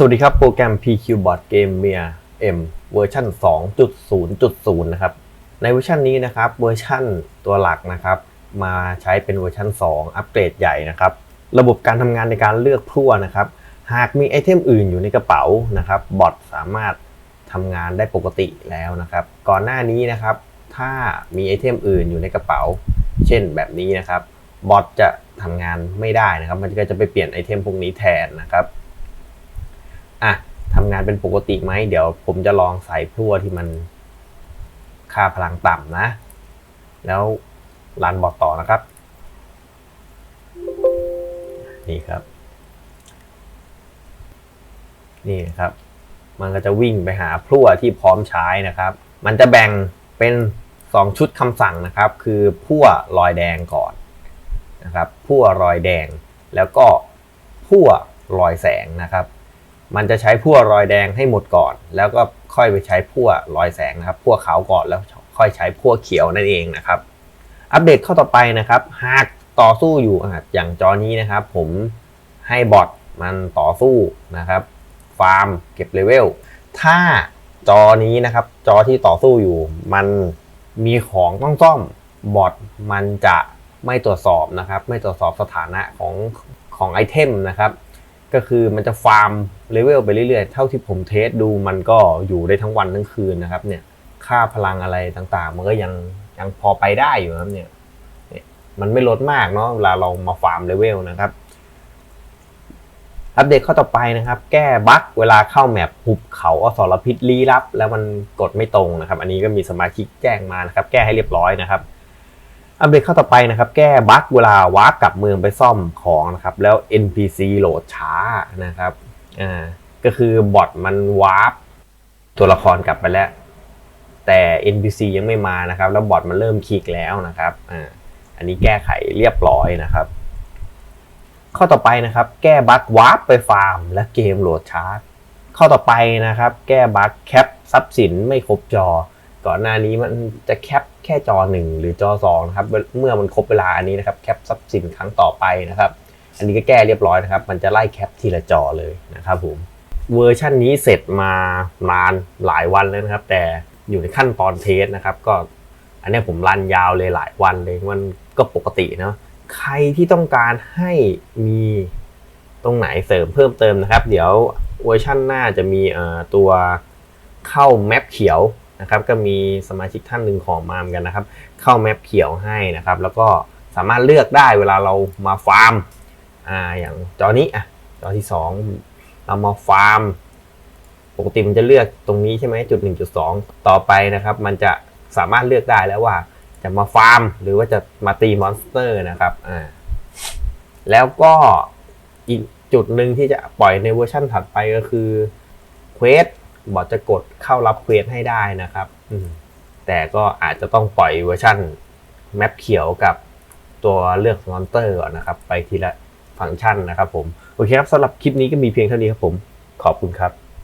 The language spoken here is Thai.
สวัสดีครับ โปรแกรม PQ Board Game Mia M เวอร์ชัน2.0.0 นะครับ ในเวอร์ชันนี้นะครับเวอร์ชันตัวหลักนะครับ มาใช้เป็นเวอร์ชัน2 อัปเกรดใหญ่นะครับ ระบบการทำงานในการเลือกพลั่วนะครับ หากมีไอเทมอื่นอยู่ในกระเป๋านะครับบอทสามารถทำงานได้ปกติแล้วนะครับ ก่อนหน้านี้นะครับ ถ้ามีไอเทมอื่นอยู่ในกระเป๋า เช่นแบบนี้นะครับบอทจะทำงานไม่ได้นะครับ มันก็จะไปเปลี่ยนไอเทมพวกนี้แทนนะครับ อะทำงานเป็นปกติไหม เดี๋ยวผมจะลองใส่พลั่วที่มันค่าพลังต่ำนะ แล้วรันบอทต่อนะครับ นี่ครับ นี่ครับ มันก็จะวิ่งไปหาพลั่วที่พร้อมใช้นะครับ มันจะแบ่งเป็น 2 ชุดคำสั่งนะครับ คือพลั่วรอยแดงก่อนนะครับพลั่วรอยแดง แล้วก็พลั่วรอยแสงนะครับ มันจะใช้พั่วรอยแดงให้หมดก่อน แล้วก็ค่อยไปใช้พั่วรอยแสงนะครับพั่วขาวก่อนแล้วค่อยใช้พั่วเขียวนั่นเองนะครับ อัปเดตข้อต่อไปนะครับ หากต่อสู้อยู่อย่างจอนี้นะครับ ผมให้บอทมันต่อสู้นะครับ ฟาร์มเก็บเลเวลถ้าจอนี้นะครับ จอที่ต่อสู้อยู่มันมีของต้องซ่อมบอทมันจะไม่ตรวจสอบนะครับ ไม่ตรวจสอบสถานะของของไอเทมนะครับ ก็คือมันจะฟาร์มเลเวลไปเรื่อยๆ เท่าที่ผมเทสดูมันก็อยู่ได้ทั้งวันทั้งคืนนะครับ เนี่ย ค่าพลังอะไรต่างๆ มันก็ยังยังพอไปได้อยู่ครับเนี่ยเนี่ยมันไม่ลดมากเนาะเวลาเรามาฟาร์มเลเวลนะครับ อัปเดตข้อต่อไปนะครับ แก้บั๊กเวลาเข้าแมปหุบเขาอสรพิษลี้ลับ แล้วมันกดไม่ตรงนะครับ อันนี้ก็มีสมาชิกแจ้งมานะครับ แก้ให้เรียบร้อยนะครับ อัปเดตข้อต่อไปนะครับ แก้บั๊กเวลาวาร์ปกลับเมืองไปซ่อมของนะครับ แล้ว NPC โหลดช้านะครับอ่าก็คือบอทมันวาร์ปตัวละครกลับไปแล้ว แต่ NPC ยังไม่มานะครับ แล้วบอทมันเริ่มคลิกแล้วนะครับอ่าอันนี้แก้ไขเรียบร้อยนะครับ ข้อต่อไปนะครับ แก้บั๊กวาร์ปไปฟาร์ม และเกมโหลดช้าข้อต่อไปนะครับ แก้บั๊กแคปทรัพย์สินไม่ครบจอ ก่อนหน้านี้มันจะแคปแค่จอ 1 หรือจอ2นะครับเมื่อมันครบเวลาอันนี้นะครับแคปทรัพย์สินครั้งต่อไปนะครับ อันนี้ก็แก้เรียบร้อยนะครับ มันจะไล่แคปทีละจอเลยนะครับผมเวอร์ชันนี้เสร็จมานานหลายวันแล้วนะครับ แต่อยู่ในขั้นตอนเทสนะครับ ก็อันนี้ผมรันยาวเลยหลายวันเลยมันก็ปกติเนาะใครที่ต้องการให้มีตรงไหนเสริมเพิ่มเติมนะครับ เดี๋ยวเวอร์ชั่นหน้าจะมีตัวเข้าแมปเขียว นะครับก็มีสมาชิกท่านหนึ่งของมาเหมือนกันนะครับ เข้าแมปเขียวให้นะครับ แล้วก็สามารถเลือกได้เวลาเรามาฟาร์มอ่าอย่างจอนี้อะจอที่สองเรามาฟาร์ม ปกติมันจะเลือกตรงนี้ใช่ไหมจุด 1.2 ต่อไปนะครับ มันจะสามารถเลือกได้แล้วว่าจะมาฟาร์ม หรือว่าจะมาตีมอนสเตอร์นะครับอ่าแล้วก็อีกจุดหนึ่งที่จะปล่อยในเวอร์ชั่นถัดไปก็คือเควส บอทจะกดเข้ารับเควสให้ได้นะครับแต่ก็อาจจะต้องปล่อยเวอร์ชั่นแมปเขียวกับตัวเลือกมอนเตอร์ก่อนนะครับ ไปทีละฟังก์ชันนะครับผม โอเคครับสำหรับคลิปนี้ก็มีเพียงเท่านี้ครับผม ขอบคุณครับ